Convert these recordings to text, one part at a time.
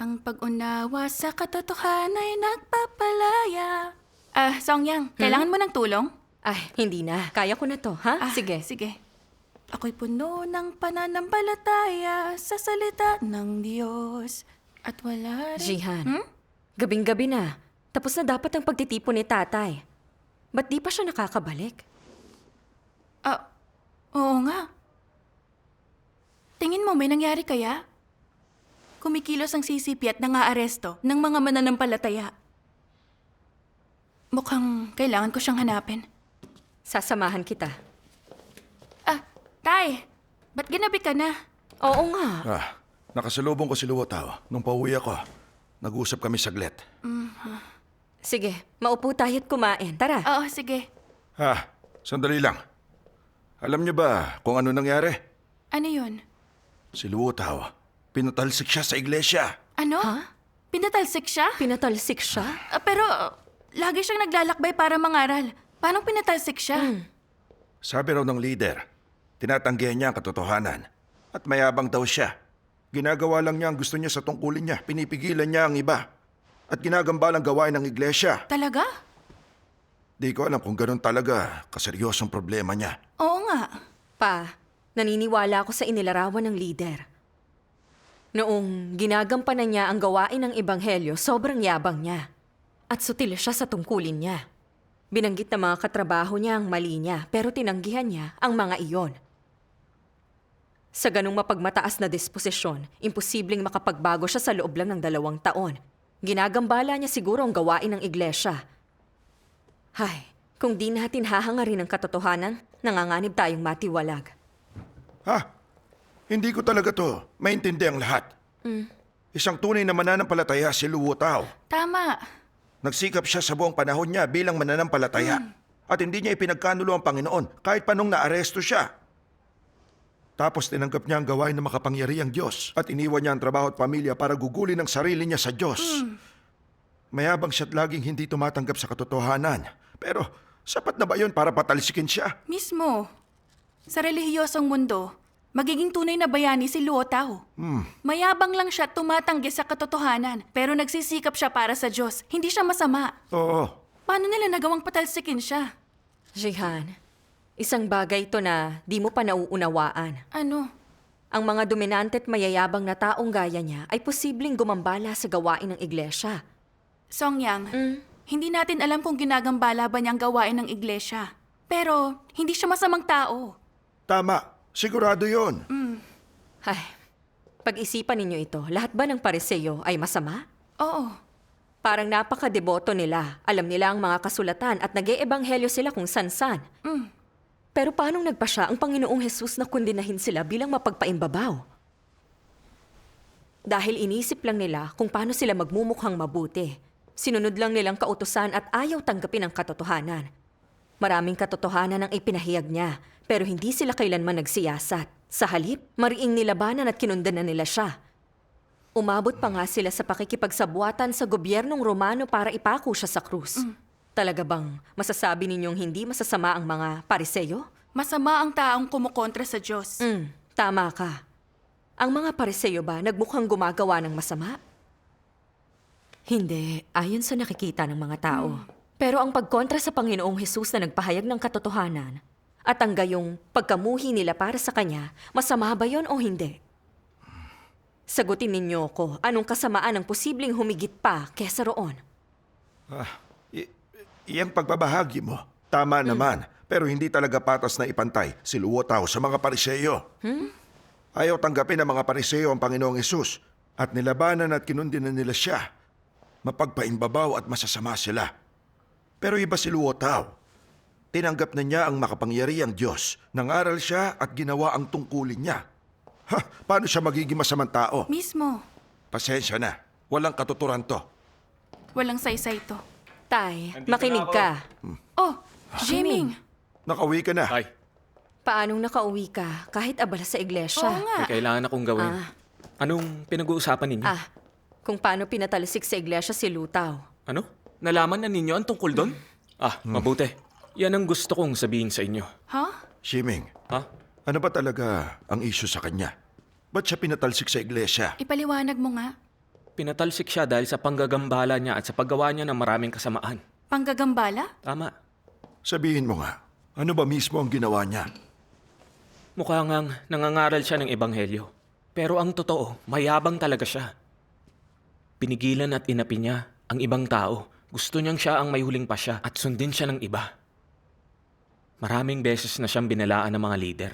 Ang pag-unawa sa katotohanan ay nagpapalaya. Ah, Songyang, kailangan mo ng tulong? Ay, hindi na. Kaya ko na to, ha? Ah, Sige. Sige. Ako'y puno ng pananampalataya sa salita ng Diyos. At wala rin... Jihan, Hmm? gabing-gabi na. Tapos na dapat ang pagtitipon ni tatay. Ba't di pa siya nakakabalik? Ah, oo nga. Tingin mo may nangyari kaya? Kumikilos ang CCP at nangaaresto ng mga mananampalataya. Mukhang kailangan ko siyang hanapin. Sasamahan kita. Ah, Tay! Ba't ginabi ka na? Oo nga. Ah, nakasalubong ko si Luwotaw. Nung pauwi ako, nag-usap kami saglit. Sige, maupo tayo at kumain. Tara. Oo, sige. Ah, sandali lang. Alam niyo ba kung ano nangyari? Ano yun? Si Luwotaw, pinatalsik siya sa iglesia. Ano? Ha? Pinatalsik siya? Pinatalsik siya? Ah, pero ah, lagi siyang naglalakbay para mangaral. Paano pinatalsik siya? Sabi raw ng leader, tinatanggihan niya ang katotohanan. At mayabang daw siya. Ginagawa lang niya ang gusto niya sa tungkulin niya. Pinipigilan niya ang iba. At ginagambalang gawain ng iglesia. Talaga? Di ko alam kung ganun talaga kaseryosong problema niya. Oo nga. Pa, naniniwala ako sa inilarawan ng lider. Noong ginagampanan niya ang gawain ng ebanghelyo, sobrang yabang niya. At sutil siya sa tungkulin niya. Binanggit ng mga katrabaho niya ang mali niya, pero tinanggihan niya ang mga iyon. Sa ganong mapagmataas na disposisyon, imposibleng makapagbago siya sa loob lang ng dalawang taon. Ginagambala niya siguro ang gawain ng iglesia. Hay, kung di natin hahangarin ang katotohanan, nanganganib tayong matiwalag. Ha? Hindi ko talaga to maintindihan ang lahat. Isang tunay na mananampalataya si Luwo Tao. Tama. Nagsikap siya sa buong panahon niya bilang mananampalataya. At hindi niya ipinagkanulo ang Panginoon kahit pa nung naaresto siya. Tapos tinanggap niya ang gawain ng makapangyarihang Diyos at iniwan niya ang trabaho at pamilya para gugulin ang sarili niya sa Diyos. Mayabang siya't laging hindi tumatanggap sa katotohanan. Pero sapat na ba yun para patalsikin siya? Mismo. Sa relihiyosong mundo, magiging tunay na bayani si Luo Tao. Mayabang lang siya at tumatanggi sa katotohanan, pero nagsisikap siya para sa Diyos. Hindi siya masama. Oo. Paano nila nagawang patalsikin siya? Jihan, isang bagay ito na di mo pa nauunawaan. Ano? Ang mga dominante at mayayabang na taong gaya niya ay posibleng gumambala sa gawain ng iglesia. Songyang, hindi natin alam kung ginagambala ba niya ang gawain ng iglesia. Pero, hindi siya masamang tao. Tama. Sigurado yon. Ay, pag-isipan ninyo ito, lahat ba ng pareseyo ay masama? Oo. Parang napaka-deboto nila. Alam nila ang mga kasulatan at nag ebanghelyo sila kung san-san. Pero paanong nagpa siya ang Panginoong Jesus na kundinahin sila bilang mapagpaimbabaw? Dahil inisip lang nila kung paano sila magmumukhang mabuti. Sinunod lang nilang kautusan at ayaw tanggapin ang katotohanan. Maraming katotohanan ang ipinahiyag niya, pero hindi sila kailanman nagsiyasat. Sa halip, mariing nilabanan at kinundanan nila siya. Umabot pa nga sila sa pakikipagsabuatan sa gobyernong Romano para ipako siya sa krus. Talaga bang masasabi ninyong hindi masasama ang mga pariseyo? Masama ang taong kumukontra sa Diyos. Hmm, tama ka. Ang mga pariseyo ba nagmukhang gumagawa ng masama? Hindi, ayon sa nakikita ng mga tao. Pero ang pagkontra sa Panginoong Hesus na nagpahayag ng katotohanan at ang gayong pagkamuhi nila para sa Kanya, masama ba yon o hindi? Sagutin ninyo ko, anong kasamaan ang posibleng humigit pa kesa roon? I- iyang pagbabahagi mo, tama naman. Pero hindi talaga patas na ipantay si Luwotaw sa mga pariseyo. Ayaw tanggapin ng mga pariseyo ang Panginoong Yesus at nilabanan at kinundinan nila siya. Mapagpaimbabaw at masasama sila. Pero iba si Luwotaw. Tinanggap na niya ang makapangyarihang Diyos. Nangaral siya at ginawa ang tungkulin niya. Ha, paano siya magiging masamang tao? Mismo. Pasensya na. Walang katuturan to. Walang saysay to. Tay, Nandito makinig na ako. ka. Oh, Jiming. Nakauwi ka na. Ay, Paanong nakauwi ka kahit abala sa iglesia? Oo nga. may kailangan akong gawin. Ah. Anong pinag-uusapan ninyo? Ah, kung paano pinatalsik sa iglesia si Lutaw. Ano? Nalaman na ninyo ang tungkol doon? Ah, mabuti. Yan ang gusto kong sabihin sa inyo. Ha? Shiming, Ha? ano ba talaga ang issue sa kanya? Ba't siya pinatalsik sa iglesia? Ipaliwanag mo nga. Pinatalsik siya dahil sa panggagambala niya at sa paggawa niya ng maraming kasamaan. Panggagambala? Tama. Sabihin mo nga, ano ba mismo ang ginawa niya? Mukha ngang nangangaral siya ng ebanghelyo. Pero ang totoo, mayabang talaga siya. Pinigilan at inapi niya ang ibang tao. Gusto niyang siya ang may huling pasya at sundin siya ng iba. Maraming beses na siyang binalaan ng mga lider.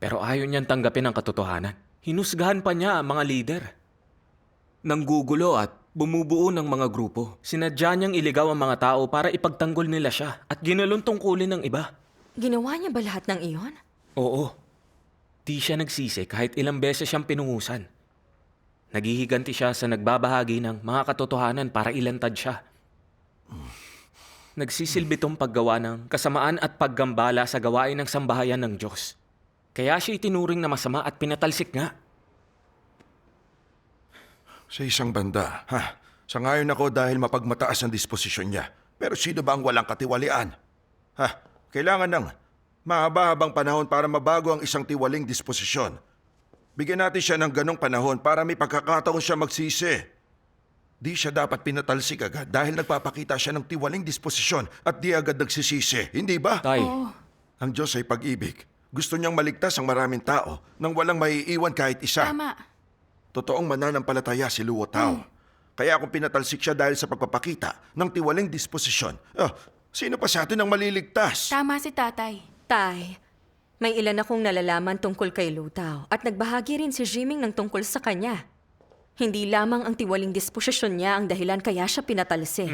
Pero ayaw niyang tanggapin ang katotohanan. Hinusgahan pa niya ang mga lider. Nanggugulo at bumubuo ng mga grupo. Sinadya niyang iligaw ang mga tao para ipagtanggol nila siya at ginalon tungkulin ng iba. Ginawa niya ba lahat ng iyon? Oo. Di siya nagsisi kahit ilang beses siyang pinungusan. Naghihiganti siya sa nagbabahagi ng mga katotohanan para ilantad siya. Nagsisilbi tong paggawa ng kasamaan at paggambala sa gawain ng sambahayan ng Diyos. Kaya siya itinuring na masama at pinatalsik nga. Sa isang banda, ha? Sangayon ako dahil mapagmataas ang disposisyon niya. Pero sino ba ang walang katiwalian? Ha? Kailangan ng mahaba-habang panahon para mabago ang isang tiwaling disposisyon. Bigyan natin siya ng ganong panahon para may pagkakataon siya magsisi. Di siya dapat pinatalsik agad dahil nagpapakita siya ng tiwaling disposisyon at di agad nagsisisi. Hindi ba? Tay, Ang Diyos ay pag-ibig. Gusto niyang maligtas ang maraming tao nang walang maiiwan kahit isa. Tama. Totoong mananampalataya si Luo Tao. Kaya kung pinatalsik siya dahil sa pagpapakita ng tiwaling disposisyon, ah, sino pa sa atin ang maliligtas? Tama si tatay. Tay, may ilan akong nalalaman tungkol kay Lutaw at nagbahagi rin si Jiming ng tungkol sa kanya. Hindi lamang ang tiwaling disposisyon niya ang dahilan kaya siya pinatalsik.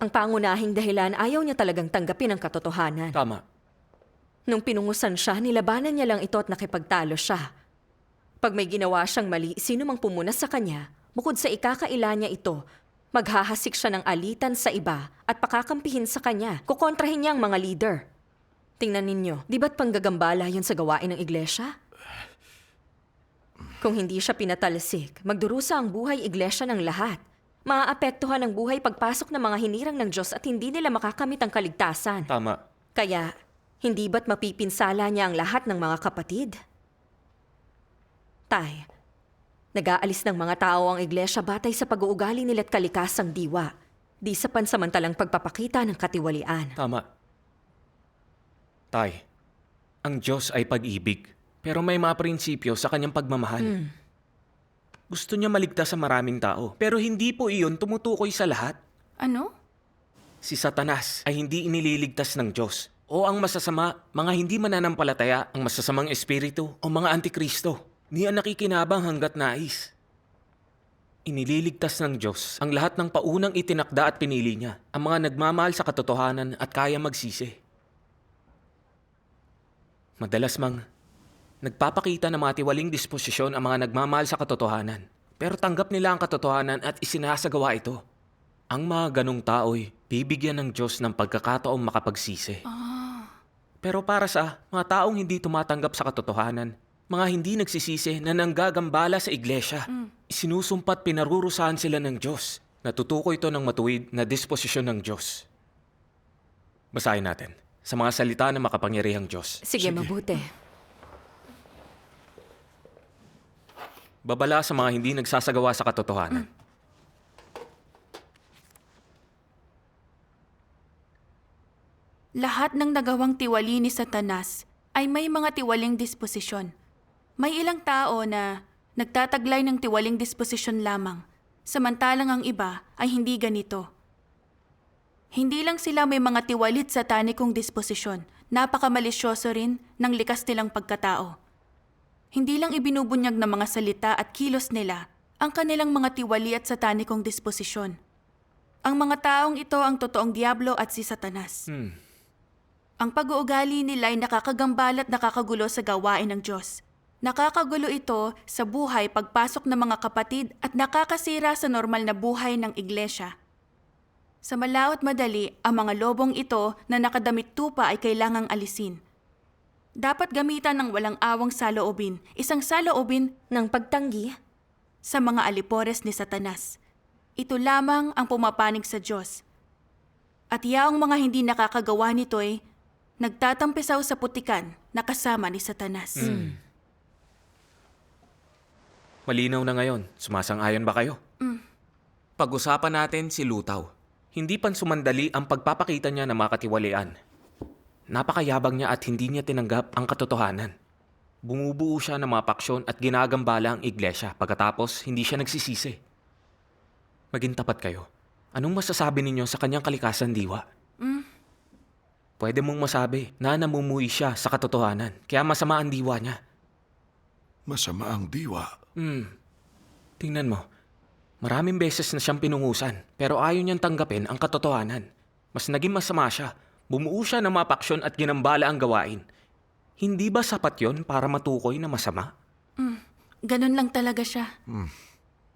Ang pangunahing dahilan ayaw niya talagang tanggapin ang katotohanan. tama. Nung pinungusan siya, nilabanan niya lang ito at nakipagtalo siya. Pag may ginawa siyang mali, sino mang pumunas sa kanya, bukod sa ikakaila niya ito, maghahasik siya ng alitan sa iba at pakakampihin sa kanya. Kukontrahin niya ang mga leader. Tingnan ninyo, di ba't panggagambala yun sa gawain ng iglesia? Kung hindi siya pinatalsik, magdurusa ang buhay iglesia ng lahat. Maaapektuhan ang buhay pagpasok ng mga hinirang ng Diyos at hindi nila makakamit ang kaligtasan. Tama. Kaya, hindi ba't mapipinsala niya ang lahat ng mga kapatid? Tay, nag-aalis ng mga tao ang iglesia batay sa pag-uugali nila't kalikasang diwa, di sa pansamantalang pagpapakita ng katiwalian. Tama. Tay, ang Diyos ay pag-ibig, pero may mga prinsipyo sa kanyang pagmamahal. Gusto niya maligtas sa maraming tao, pero hindi po iyon tumutukoy sa lahat. Ano? Si Satanas ay hindi inililigtas ng Diyos. O ang masasama, mga hindi mananampalataya, ang masasamang espiritu o mga antikristo. Di ang nakikinabang hanggat nais. Inililigtas ng Diyos ang lahat ng paunang itinakda at pinili niya, ang mga nagmamahal sa katotohanan at kaya magsisi. Madalas mang nagpapakita ng mga tiwaling disposisyon ang mga nagmamahal sa katotohanan, pero tanggap nila ang katotohanan at isinasagawa ito. Ang mga ganong tao'y bibigyan ng Diyos ng pagkakataong makapagsisi. Pero para sa mga taong hindi tumatanggap sa katotohanan, mga hindi nagsisisi na nanggagambala sa iglesia, isinusumpat pinarurusahan sila ng Diyos. Natutukoy ito ng matuwid na disposisyon ng Diyos. Basahin natin sa mga salita ng makapangyarihang Diyos. Sige, mabuti. Babala sa mga hindi nagsasagawa sa katotohanan. Lahat ng nagawang tiwali ni Satanas ay may mga tiwaling disposisyon. May ilang tao na nagtataglay ng tiwaling disposisyon lamang, samantalang ang iba ay hindi ganito. Hindi lang sila may mga tiwalit satanikong disposisyon, napakamalisyoso rin ng likas nilang pagkatao. Hindi lang ibinubunyag ng mga salita at kilos nila ang kanilang mga tiwali at satanikong disposisyon. Ang mga taong ito ang totoong diablo at si Satanas. Ang pag-uugali nila ay nakakagambal at nakakagulo sa gawain ng Diyos. Nakakagulo ito sa buhay pagpasok ng mga kapatid at nakakasira sa normal na buhay ng iglesia. Sa malaot madali, ang mga lobong ito na nakadamit tupa ay kailangang alisin. Dapat gamitan ng walang awang saloobin, isang saloobin Nang pagtanggi, sa mga alipores ni Satanas. Ito lamang ang pumapanig sa Diyos. At yaong mga hindi nakakagawa nito'y nagtatampisaw sa putikan na kasama ni Satanas. Malinaw na ngayon. Sumasang-ayon ba kayo? Pag-usapan natin si Lutaw. Hindi pan sumandali ang pagpapakita niya ng makatiwalian. Napakayabang niya at hindi niya tinanggap ang katotohanan. Bumubuo siya ng mga paksyon at ginagambala ang iglesia pagkatapos hindi siya nagsisisi. Maging tapat kayo. Anong masasabi ninyo sa kanyang kalikasan diwa? Pwede mong masabi na namumuhi siya sa katotohanan, kaya masama ang diwa niya. Masama ang diwa. Hmm. Tingnan mo. Maraming beses na siyang pinungusan, pero ayaw niyang tanggapin ang katotohanan. Mas naging masama siya. Bumuo siya ng mga paksyon at ginambala ang gawain. Hindi ba sapat yon para matukoy na masama? Ganun lang talaga siya.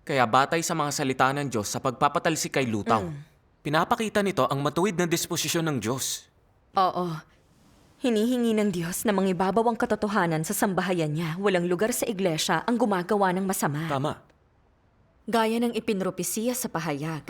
Kaya batay sa mga salita ng Diyos sa pagpapatalsik kay Lutaw, pinapakita nito ang matuwid na disposisyon ng Diyos. Oo. Hinihingi ng Diyos na mangibabaw ang katotohanan sa sambahayan niya. Walang lugar sa iglesia ang gumagawa ng masama. Tama. Gaya ng ipinropesiya sa pahayag.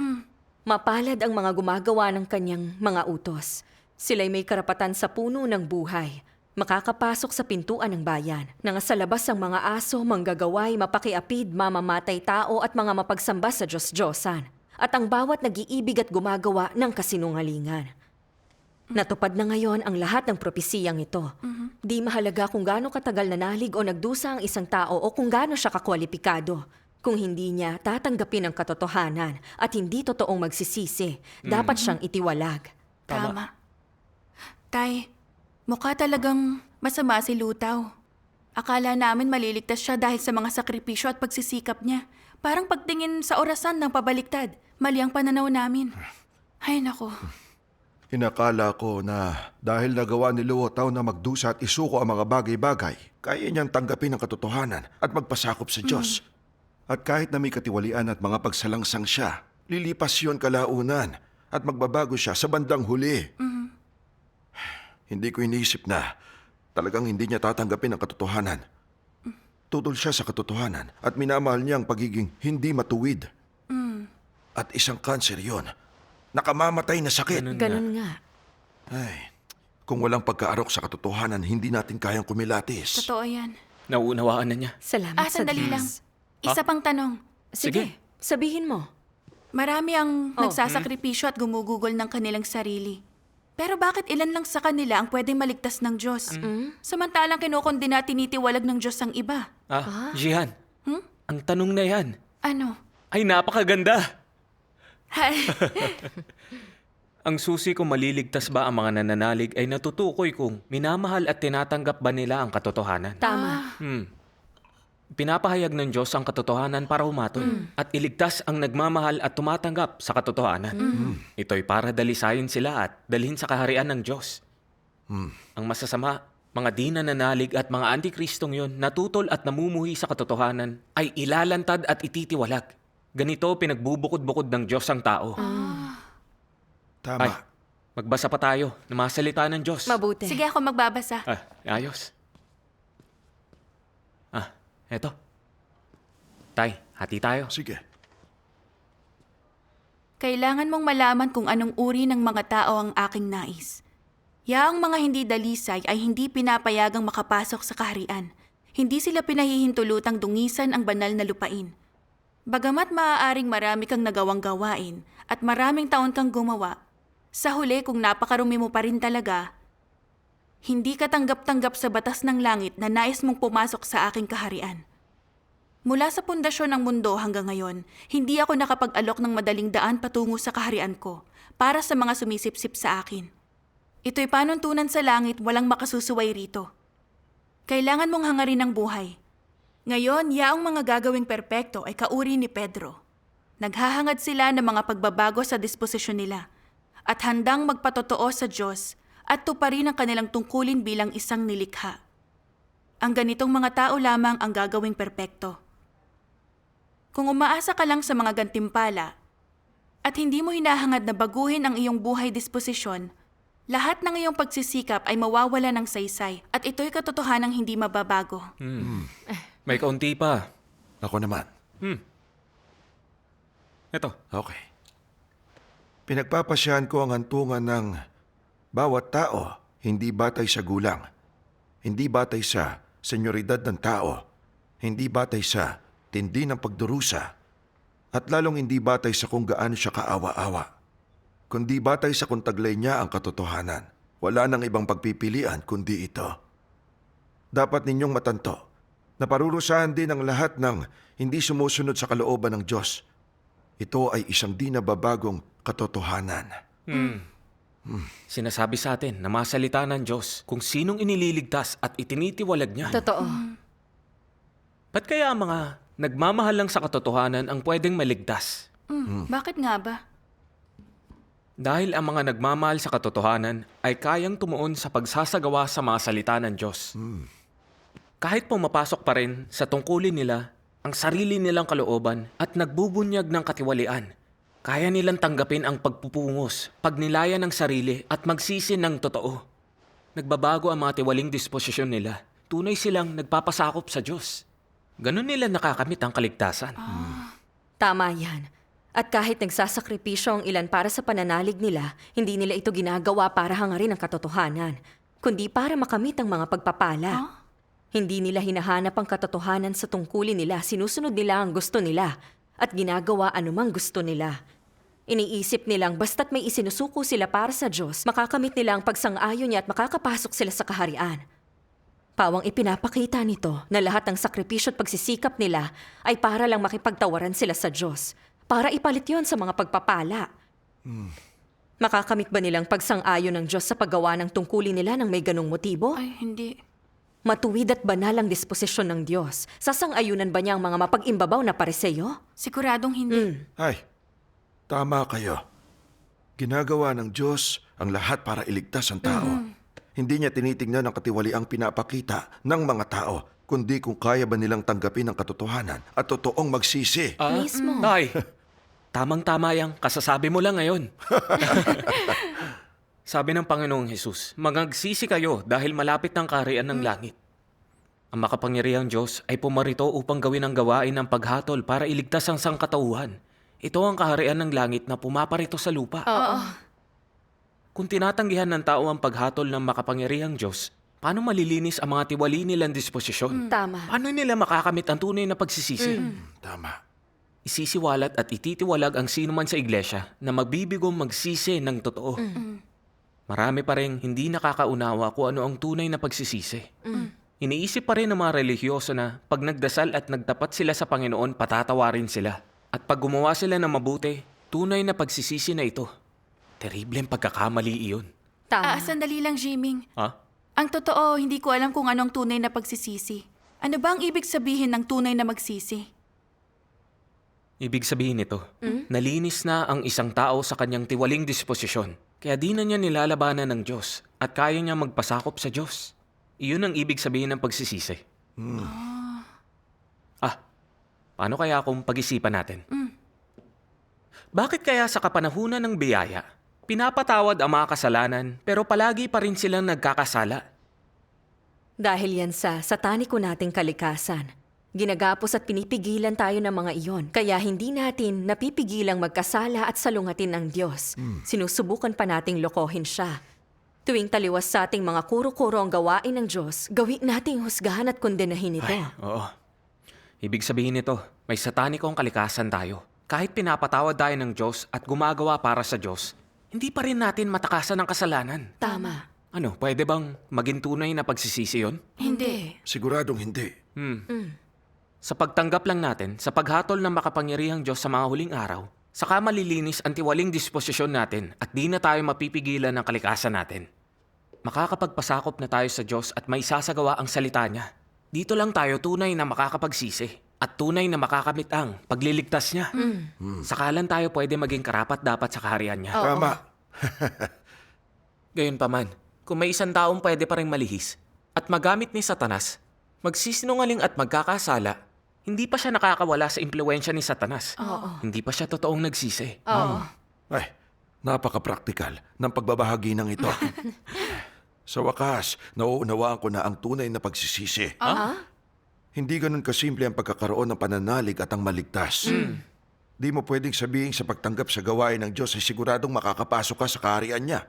Mapalad ang mga gumagawa ng kanyang mga utos. Sila'y may karapatan sa puno ng buhay. Makakapasok sa pintuan ng bayan. Nang sa labas ang mga aso, manggagaway, mapakiapid, mamamatay tao at mga mapagsamba sa Diyos-Diyosan. At ang bawat nag-iibig at gumagawa ng kasinungalingan. Natupad na ngayon ang lahat ng propesiyang ito. Di mahalaga kung gaano katagal nanalig o nagdusa ang isang tao o kung gaano siya kakwalipikado. Kung hindi niya tatanggapin ang katotohanan at hindi totoong magsisisi, dapat siyang itiwalag. Tama. Tay, mukha talagang masama si Lutaw. Akala namin maliligtas siya dahil sa mga sakripisyo at pagsisikap niya. Parang pagtingin sa orasan ng pabaliktad. Mali ang pananaw namin. Ay nako. Inakala ko na dahil nagawa ni Luotaw na magdusa at isuko ang mga bagay-bagay, kaya niyang tanggapin ang katotohanan at magpasakop sa Diyos. At kahit na may katiwalian at mga pagsalangsang siya, lilipas yun kalaunan at magbabago siya sa bandang huli. Hindi ko iniisip na talagang hindi niya tatanggapin ang katotohanan. Tutol siya sa katotohanan at minamahal niya ang pagiging hindi matuwid. At isang kanser yon. Nakamamatay na sakit. Ganun Ganun nga. Ay, kung walang pagkaarok sa katotohanan, hindi natin kayang kumilatis. Totoo yan. Nauunawaan na niya. Salamat Ah, sa sandali Diyos. lang. Isa pang tanong. Sige, sabihin mo. Marami ang Oh, nagsasakripisyo at gumugugol ng kanilang sarili. Pero bakit ilan lang sa kanila ang pwedeng maligtas ng Diyos? Samantalang kinukondina at tinitiwalag ng Diyos ang iba. Ah, Jihan. Ang tanong na yan Ano? ay napakaganda. Hay, Ang susi kung maliligtas ba ang mga nananalig ay natutukoy kung minamahal at tinatanggap ba nila ang katotohanan. Tama. Hmm. Pinapahayag ng Diyos ang katotohanan para humatol at iligtas ang nagmamahal at tumatanggap sa katotohanan. Ito'y para dalisayin sila at dalhin sa kaharian ng Diyos. Ang masasama, mga di nananalig at mga antikristong yon natutol at namumuhi sa katotohanan ay ilalantad at ititiwalag. Ganito pinagbubukod-bukod ng Diyos ang tao. Tama. Ay, magbasa pa tayo ng mga salita ng Diyos. Mabuti. sige ako magbabasa. Ah, ayos. Eto. Tay, hati tayo. Sige. Kailangan mong malaman kung anong uri ng mga tao ang aking nais. Yaang mga hindi dalisay ay hindi pinapayagang makapasok sa kaharian. Hindi sila pinahihintulutang dungisan ang banal na lupain. Bagamat maaaring marami kang nagawang gawain at maraming taon kang gumawa, sa huli kung napakarumi mo pa rin talaga, hindi ka tanggap-tanggap sa batas ng langit na nais mong pumasok sa aking kaharian. Mula sa pundasyon ng mundo hanggang ngayon, hindi ako nakapag-alok ng madaling daan patungo sa kaharian ko para sa mga sumisipsip sa akin. Ito'y panuntunan sa langit walang makasusuway rito. Kailangan mong hangarin ang buhay. Ngayon, yaong mga gagawing perpekto ay kauri ni Pedro. Naghahangad sila ng mga pagbabago sa disposisyon nila at handang magpatotoo sa Diyos at tuparin ang kanilang tungkulin bilang isang nilikha. Ang ganitong mga tao lamang ang gagawing perpekto. Kung umaasa ka lang sa mga gantimpala at hindi mo hinahangad na baguhin ang iyong buhay disposisyon, lahat ng iyong pagsisikap ay mawawala ng saysay at ito'y katotohanang hindi mababago. May kaunti pa. Ako naman. Eto. Okay. Pinagpapasyahan ko ang hantungan ng bawat tao, hindi batay sa gulang, hindi batay sa senyoridad ng tao, hindi batay sa tindi ng pagdurusa at lalong hindi batay sa kung gaano siya kaawa-awa. Kundi batay sa kung taglay niya ang katotohanan. Wala nang ibang pagpipilian kundi ito. Dapat ninyong matanto na parurusahan din ang lahat ng hindi sumusunod sa kalooban ng Diyos. Ito ay isang di nababagong katotohanan. Sinasabi sa atin na masalita ng Diyos kung sinong inililigtas at itinitiwalag niya. Totoo. Ba't kaya ang mga nagmamahal lang sa katotohanan ang pwedeng maligtas? Mm, Bakit nga ba? Dahil ang mga nagmamahal sa katotohanan ay kayang tumuon sa pagsasagawa sa mga salita ng Diyos. Kahit pumapasok pa rin sa tungkulin nila ang sarili nilang kalooban at nagbubunyag ng katiwalian, kaya nilang tanggapin ang pagpupungos, pagnilayan ng sarili at magsisi ng totoo. Nagbabago ang mga tiwaling disposisyon nila. Tunay silang nagpapasakop sa Diyos. Ganon nila nakakamit ang kaligtasan. Tama yan. At kahit nagsasakripisyo ang ilan para sa pananalig nila, hindi nila ito ginagawa para hangarin ang katotohanan, kundi para makamit ang mga pagpapala. Hindi nila hinahanap ang katotohanan sa tungkulin nila, sinusunod nila ang gusto nila, at ginagawa anumang gusto nila. Iniisip nilang basta't may isinusuko sila para sa Diyos, makakamit nila ang pagsang-ayon niya at makakapasok sila sa kaharian. Pawang ipinapakita nito na lahat ng sakripisyo at pagsisikap nila ay para lang makipagtawaran sila sa Diyos. Para ipalit yon sa mga pagpapala. Makakamit ba nilang pagsang-ayon ng Diyos sa paggawa ng tungkulin nila ng may ganong motibo? Ay, hindi. Matuwid at banal ang disposisyon ng Diyos. Sasang-ayunan ba niya ang mga mapag-imbabaw na pareseyo? Siguradong hindi. Ay, tama kayo. Ginagawa ng Diyos ang lahat para iligtas ang tao. Hindi niya tinitingnan ang katiwaliang pinapakita ng mga tao, kundi kung kaya ba nilang tanggapin ang katotohanan at totoong magsisi. Ah, Mismo. Tay, tamang-tama yang kasasabi mo lang ngayon. Sabi ng Panginoong Hesus, magagsisi kayo dahil malapit ng kaharian ng langit. Ang makapangyarihang Diyos ay pumarito upang gawin ang gawain ng paghatol para iligtas ang sangkatauhan. Ito ang kaharian ng langit na pumaparito sa lupa. Oo. Kung tinatanggihan ng tao ang paghatol ng makapangyarihang Diyos, paano malilinis ang mga tiwali nilang disposisyon? Tama. Paano nila makakamit ang tunay na pagsisisi? Tama. Isisiwalat at ititiwalag ang sino man sa iglesia na magbibigong magsisi ng totoo. Marami pa rin hindi nakakaunawa kung ano ang tunay na pagsisisi. Iniisip pa rin ng mga relihiyoso na pag nagdasal at nagtapat sila sa Panginoon, patatawarin sila. At pag gumawa sila ng mabuti, tunay na pagsisisi na ito. Terribleng pagkakamali iyon. Ah, Tama. sandali lang, Jiming. Ha? Ang totoo, hindi ko alam kung anong tunay na pagsisisi. Ano ba ang ibig sabihin ng tunay na magsisi? Ibig sabihin nito, nalinis na ang isang tao sa kanyang tiwaling disposisyon. Kaya di na niya nilalabanan ng Diyos at kaya niya magpasakop sa Diyos. Iyon ang ibig sabihin ng pagsisisi. Ah, paano kaya kung pag-isipan natin? Bakit kaya sa kapanahunan ng biyaya, pinapatawad ang mga kasalanan pero palagi pa rin silang nagkakasala? Dahil yan sa sataniko nating kalikasan. Ginagapos at pinipigilan tayo ng mga iyon. Kaya hindi natin napipigilang magkasala at salungatin ng Diyos. Sinusubukan pa nating lokohin siya. Tuwing taliwas sa ating mga kuro-kuro ang gawain ng Diyos, gawin nating husgahan at kondenahin ito. Ay, oo. Ibig sabihin nito, may satanikong kalikasan tayo. Kahit pinapatawad tayo ng Diyos at gumagawa para sa Diyos, hindi pa rin natin matakasan ng kasalanan. Tama. Ano, pwede bang maging tunay na pagsisisi yun? Hindi. Siguradong hindi. Sa pagtanggap lang natin, sa paghatol ng makapangyarihang Diyos sa mga huling araw, saka malilinis ang tiwaling disposisyon natin at di na tayo mapipigilan ng kalikasan natin. Makakapagpasakop na tayo sa Diyos at may sasagawa ang salita niya. Dito lang tayo tunay na makakapagsisi at tunay na makakamit ang pagliligtas niya. Sakalan tayo pwede maging karapat dapat sa kaharian niya. Tama. Gayunpaman, kung may isang taong pwede pa rin malihis at magamit ni Satanas, magsisinungaling at magkakasala, hindi pa siya nakakawala sa impluensya ni Satanas. Hindi pa siya totoong nagsisi. Oo. Ay, napaka-praktikal ng pagbabahagi ng ito. sa wakas, nauunawaan ko na ang tunay na pagsisisi. Hindi ganun kasimple ang pagkakaroon ng pananalig at ang maligtas. Di mo pwedeng sabihin sa pagtanggap sa gawain ng Diyos ay siguradong makakapasok ka sa kaharian niya.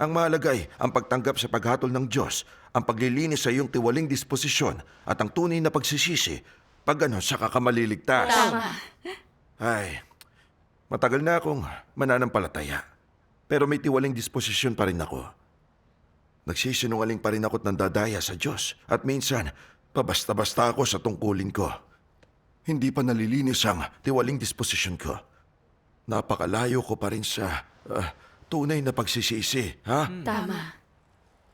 Ang malagay, ang pagtanggap sa paghatol ng Diyos, ang paglilinis sa iyong tiwaling disposisyon at ang tunay na pagsisisi Pag ano, saka ka maliligtas. Tama. Ay, matagal na akong mananampalataya. Pero may tiwaling disposisyon pa rin ako. Nagsisinungaling pa rin ako't nandadaya sa Diyos. At minsan, pabasta-basta ako sa tungkulin ko. Hindi pa nalilinis ang tiwaling disposisyon ko. Napakalayo ko pa rin sa ah, tunay na pagsisisi, ha? Tama.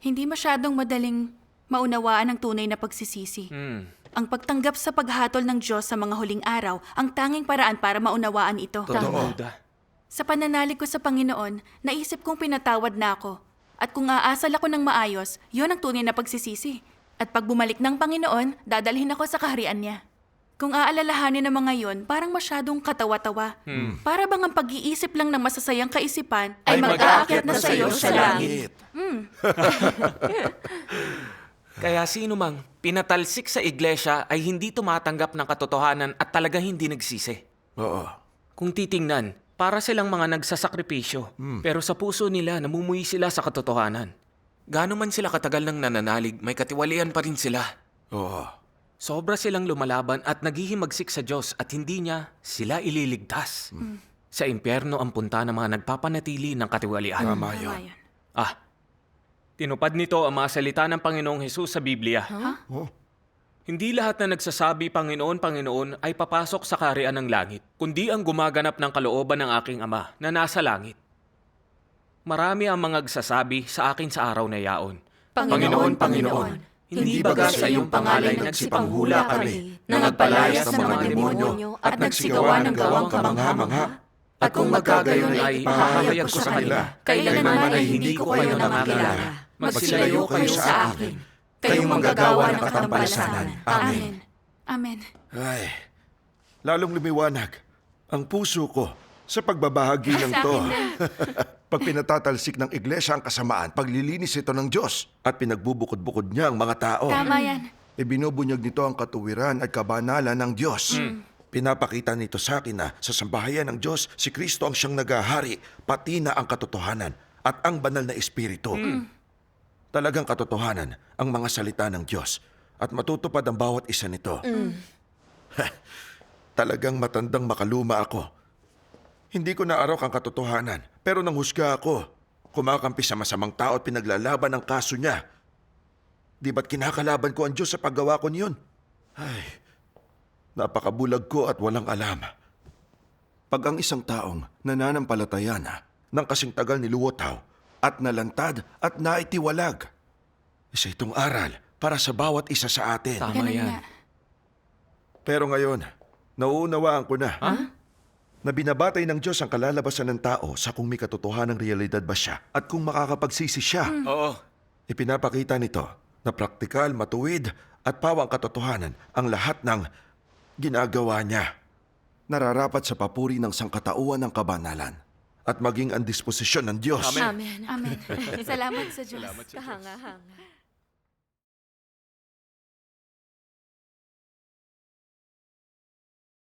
Hindi masyadong madaling maunawaan ang tunay na pagsisisi. Hmm. Ang pagtanggap sa paghatol ng Diyos sa mga huling araw ang tanging paraan para maunawaan ito. Totoo. Duda. Sa pananalig ko sa Panginoon, naisip kong pinatawad na ako. At kung aasal ako ng maayos, yon ang tunay na pagsisisi. At pag bumalik ng Panginoon, dadalhin ako sa kaharian niya. Kung aalalahanin ng mga yon, parang masyadong katawa-tawa. Para bang ang pag-iisip lang ng masasayang kaisipan ay, mag-aakyat na sa iyo sa langit. Kaya sino mang pinatalsik sa iglesia ay hindi tumatanggap ng katotohanan at talaga hindi nagsisi. Oo. Kung titingnan, para silang mga nagsasakripisyo. Pero sa puso nila, namumuhi sila sa katotohanan. Gano'n man sila katagal ng nananalig, may katiwalian pa rin sila. Oo. Sobra silang lumalaban at naghihimagsik sa Diyos at hindi niya sila ililigtas. Sa impyerno ang punta ng mga nagpapanatili ng katiwalian. Tama yun. yun. Ah, tinupad nito ang mga salita ng Panginoong Hesus sa Biblia. Oh. Hindi lahat na nagsasabi Panginoon, Panginoon ay papasok sa kaharian ng langit, kundi ang gumaganap ng kalooban ng aking Ama na nasa langit. Marami ang mga nagsasabi sa akin sa araw na yaon. Panginoon, Panginoon, hindi baga sa iyong pangalan nagsipanghula kami na nagpalayas ng mga demonyo at nagsigawa ng gawang kamangha-mangha? At kung magkagayon ay papahayag ko sa kanila, kailanman ay hindi ko kayo nakakilala. Magsilayo kayo sa akin. Kayong manggagawa ng katampalasanan. Amen. Amen. Ay, lalong lumiwanag ang puso ko sa pagbabahagi ng to. Pag pinatatalsik ng iglesia ang kasamaan, paglilinis ito ng Diyos at pinagbubukod-bukod niya ang mga tao. Tama yan. Ibinubunyag nito ang katuwiran at kabanalan ng Diyos. Pinapakita nito sa akin na sa sambahayan ng Diyos, si Kristo ang siyang nagahari, pati na ang katotohanan at ang banal na espiritu. Talagang katotohanan ang mga salita ng Diyos at matutupad ang bawat isa nito. Talagang matandang makaluma ako. Hindi ko naarok ang katotohanan, pero nanghusga ako. Kumakampi sa masamang tao at pinaglalaban ang kaso niya. Di ba't kinakalaban ko ang Diyos sa paggawa ko niyon? Ay, napakabulag ko at walang alam. Pag ang isang taong nananampalataya na ng kasing tagal ni Luwotaw at nalantad at naitiwalag, isa itong aral para sa bawat isa sa atin. Tama Ganun yan. nga. Pero ngayon, nauunawaan ko na na binabatay ng Diyos ang kalalabasan ng tao sa kung may katotohanang realidad ba siya at kung makakapagsisi siya. Oo. Ipinapakita nito na praktikal, matuwid at pawang katotohanan ang lahat ng ginagawa niya. Nararapat sa papuri ng sangkatauhan ng kabanalan at maging ang disposisyon ng Diyos. Amen. Amen. Amen. Salamat sa Diyos. Kahanga-hanga.